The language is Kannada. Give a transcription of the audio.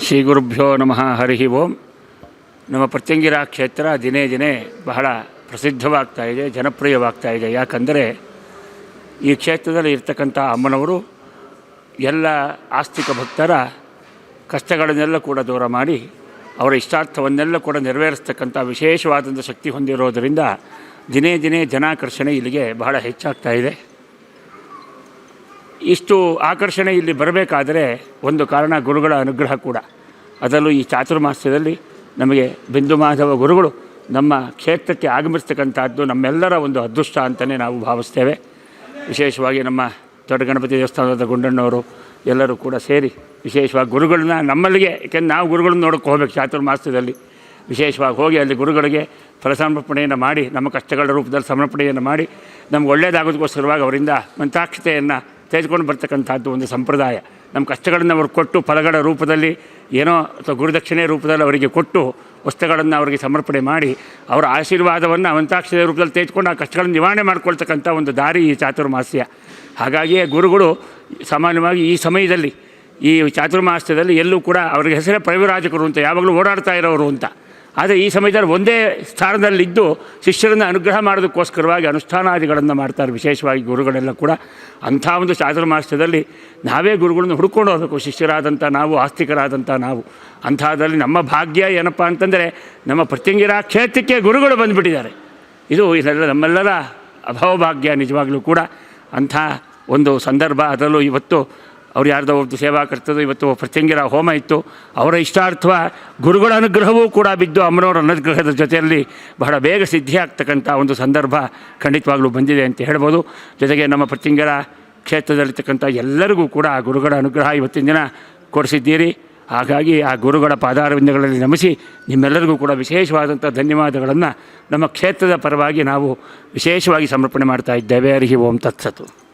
ಶ್ರೀ ಗುರುಭ್ಯೋ ನಮಃ, ಹರಿ ಓಂ. ನಮ್ಮ ಪ್ರತ್ಯಂಗಿರ ಕ್ಷೇತ್ರ ದಿನೇ ದಿನೇ ಬಹಳ ಪ್ರಸಿದ್ಧವಾಗ್ತಾ ಇದೆ, ಜನಪ್ರಿಯವಾಗ್ತಾ ಇದೆ. ಯಾಕಂದರೆ ಈ ಕ್ಷೇತ್ರದಲ್ಲಿ ಇರ್ತಕ್ಕಂಥ ಅಮ್ಮನವರು ಎಲ್ಲ ಆಸ್ತಿಕ ಭಕ್ತರ ಕಷ್ಟಗಳನ್ನೆಲ್ಲ ಕೂಡ ದೂರ ಮಾಡಿ ಅವರ ಇಷ್ಟಾರ್ಥವನ್ನೆಲ್ಲ ಕೂಡ ನೆರವೇರಿಸ್ತಕ್ಕಂಥ ವಿಶೇಷವಾದಂಥ ಶಕ್ತಿ ಹೊಂದಿರೋದರಿಂದ ದಿನೇ ದಿನೇ ಜನಾಕರ್ಷಣೆ ಇಲ್ಲಿಗೆ ಬಹಳ ಹೆಚ್ಚಾಗ್ತಾ ಇದೆ. ಇಷ್ಟು ಆಕರ್ಷಣೆ ಇಲ್ಲಿ ಬರಬೇಕಾದರೆ ಒಂದು ಕಾರಣ ಗುರುಗಳ ಅನುಗ್ರಹ ಕೂಡ. ಅದರಲ್ಲೂ ಈ ಚಾತುರ್ಮಾಸ್ಯದಲ್ಲಿ ನಮಗೆ ಬಿಂದು ಮಾಧವ ಗುರುಗಳು ನಮ್ಮ ಕ್ಷೇತ್ರಕ್ಕೆ ಆಗಮಿಸ್ತಕ್ಕಂಥದ್ದು ನಮ್ಮೆಲ್ಲರ ಒಂದು ಅದೃಷ್ಟ ಅಂತಲೇ ನಾವು ಭಾವಿಸ್ತೇವೆ. ವಿಶೇಷವಾಗಿ ನಮ್ಮ ದೊಡ್ಡ ಗಣಪತಿ ದೇವಸ್ಥಾನದ ಗುಂಡಣ್ಣವರು ಎಲ್ಲರೂ ಕೂಡ ಸೇರಿ ವಿಶೇಷವಾಗಿ ಗುರುಗಳನ್ನ ನಮ್ಮಲ್ಲಿಗೆ ಯಾಕೆಂದ್ರೆ ನಾವು ಗುರುಗಳನ್ನ ನೋಡೋಕ್ಕೆ ಹೋಗ್ಬೇಕು ಚಾತುರ್ಮಾಸ್ಯದಲ್ಲಿ. ವಿಶೇಷವಾಗಿ ಹೋಗಿ ಅಲ್ಲಿ ಗುರುಗಳಿಗೆ ಫಲಸಮರ್ಪಣೆಯನ್ನು ಮಾಡಿ, ನಮ್ಮ ಕಷ್ಟಗಳ ರೂಪದಲ್ಲಿ ಸಮರ್ಪಣೆಯನ್ನು ಮಾಡಿ, ನಮ್ಗೆ ಒಳ್ಳೆಯದಾಗೋದಕ್ಕೋಸ್ಕರವಾಗಿ ಅವರಿಂದ ಮಂತ್ರಾಕ್ಷತೆಯನ್ನು ತೆಗೆದುಕೊಂಡು ಬರ್ತಕ್ಕಂಥದ್ದು ಒಂದು ಸಂಪ್ರದಾಯ. ನಮ್ಮ ಕಷ್ಟಗಳನ್ನು ಅವ್ರಿಗೆ ಕೊಟ್ಟು ಫಲಗಳ ರೂಪದಲ್ಲಿ, ಏನೋ ಅಥವಾ ಗುರುದಕ್ಷಿಣೆ ರೂಪದಲ್ಲಿ ಅವರಿಗೆ ಕೊಟ್ಟು ವಸ್ತುಗಳನ್ನು ಅವರಿಗೆ ಸಮರ್ಪಣೆ ಮಾಡಿ, ಅವರ ಆಶೀರ್ವಾದವನ್ನು ಅವಂತಾಕ್ಷರ ರೂಪದಲ್ಲಿ ತೆಗೆದುಕೊಂಡು ಆ ಕಷ್ಟಗಳನ್ನು ನಿವಾರಣೆ ಮಾಡಿಕೊಳ್ತಕ್ಕಂಥ ಒಂದು ದಾರಿ ಈ ಚಾತುರ್ಮಾಸ್ಯ. ಹಾಗಾಗಿಯೇ ಗುರುಗಳು ಸಾಮಾನ್ಯವಾಗಿ ಈ ಸಮಯದಲ್ಲಿ, ಈ ಚಾತುರ್ಮಾಸ್ಯದಲ್ಲಿ ಎಲ್ಲೂ ಕೂಡ ಅವರಿಗೆ ಹೆಸರೇ ಪ್ರವಿರಾಜಕರು ಅಂತ ಯಾವಾಗಲೂ ಓಡಾಡ್ತಾ ಇರೋರು ಅಂತ. ಆದರೆ ಈ ಸಮಯದಲ್ಲಿ ಒಂದೇ ಸ್ಥಾನದಲ್ಲಿದ್ದು ಶಿಷ್ಯರನ್ನು ಅನುಗ್ರಹ ಮಾಡೋದಕ್ಕೋಸ್ಕರವಾಗಿ ಅನುಷ್ಠಾನಾದಿಗಳನ್ನು ಮಾಡ್ತಾರೆ, ವಿಶೇಷವಾಗಿ ಗುರುಗಳೆಲ್ಲ ಕೂಡ. ಅಂಥ ಒಂದು ಚಾತುರ್ಮಾಸ್ಯದಲ್ಲಿ ನಾವೇ ಗುರುಗಳನ್ನು ಹುಡ್ಕೊಂಡು ಹೋಗಬೇಕು, ಶಿಷ್ಯರಾದಂಥ ನಾವು, ಆಸ್ತಿಕರಾದಂಥ ನಾವು. ಅಂಥದ್ರಲ್ಲಿ ನಮ್ಮ ಭಾಗ್ಯ ಏನಪ್ಪ ಅಂತಂದರೆ ನಮ್ಮ ಪ್ರತ್ಯಂಗಿರ ಕ್ಷೇತ್ರಕ್ಕೆ ಗುರುಗಳು ಬಂದುಬಿಟ್ಟಿದ್ದಾರೆ. ಇದು ಇದೆಲ್ಲ ನಮ್ಮೆಲ್ಲರ ಅಭವಭಾಗ್ಯ ನಿಜವಾಗಲೂ ಕೂಡ ಅಂಥ ಒಂದು ಸಂದರ್ಭ ಅದರಲ್ಲೂ ಇವತ್ತು ಅವ್ರು ಯಾರ್ದೋ ಒಬ್ಬ ಸೇವಾ ಇವತ್ತು ಪ್ರತ್ಯಂಗಿರ ಹೋಮ ಇತ್ತು, ಅವರ ಇಷ್ಟಾರ್ಥ ಗುರುಗಳ ಅನುಗ್ರಹವೂ ಕೂಡ ಬಿದ್ದು ಅಮ್ಮನವರ ಅನುಗ್ರಹದ ಜೊತೆಯಲ್ಲಿ ಬಹಳ ಬೇಗ ಸಿದ್ಧಿಯಾಗ್ತಕ್ಕಂಥ ಒಂದು ಸಂದರ್ಭ ಖಂಡಿತವಾಗ್ಲೂ ಬಂದಿದೆ ಅಂತ ಹೇಳ್ಬೋದು. ಜೊತೆಗೆ ನಮ್ಮ ಪ್ರತ್ಯಂಗಿರ ಕ್ಷೇತ್ರದಲ್ಲಿರ್ತಕ್ಕಂಥ ಎಲ್ಲರಿಗೂ ಕೂಡ ಆ ಗುರುಗಳ ಅನುಗ್ರಹ ಇವತ್ತಿನ ದಿನ ಕೊಡಿಸಿದ್ದೀರಿ. ಹಾಗಾಗಿ ಆ ಗುರುಗಳ ಪಾದಾರವಿಂದಗಳಲ್ಲಿ ನಮಿಸಿ ನಿಮ್ಮೆಲ್ಲರಿಗೂ ಕೂಡ ವಿಶೇಷವಾದಂಥ ಧನ್ಯವಾದಗಳನ್ನು ನಮ್ಮ ಕ್ಷೇತ್ರದ ಪರವಾಗಿ ನಾವು ವಿಶೇಷವಾಗಿ ಸಮರ್ಪಣೆ ಮಾಡ್ತಾ ಇದ್ದೇವೆ. ಅರಿಹಿ ಓಂ ತತ್ಸತು.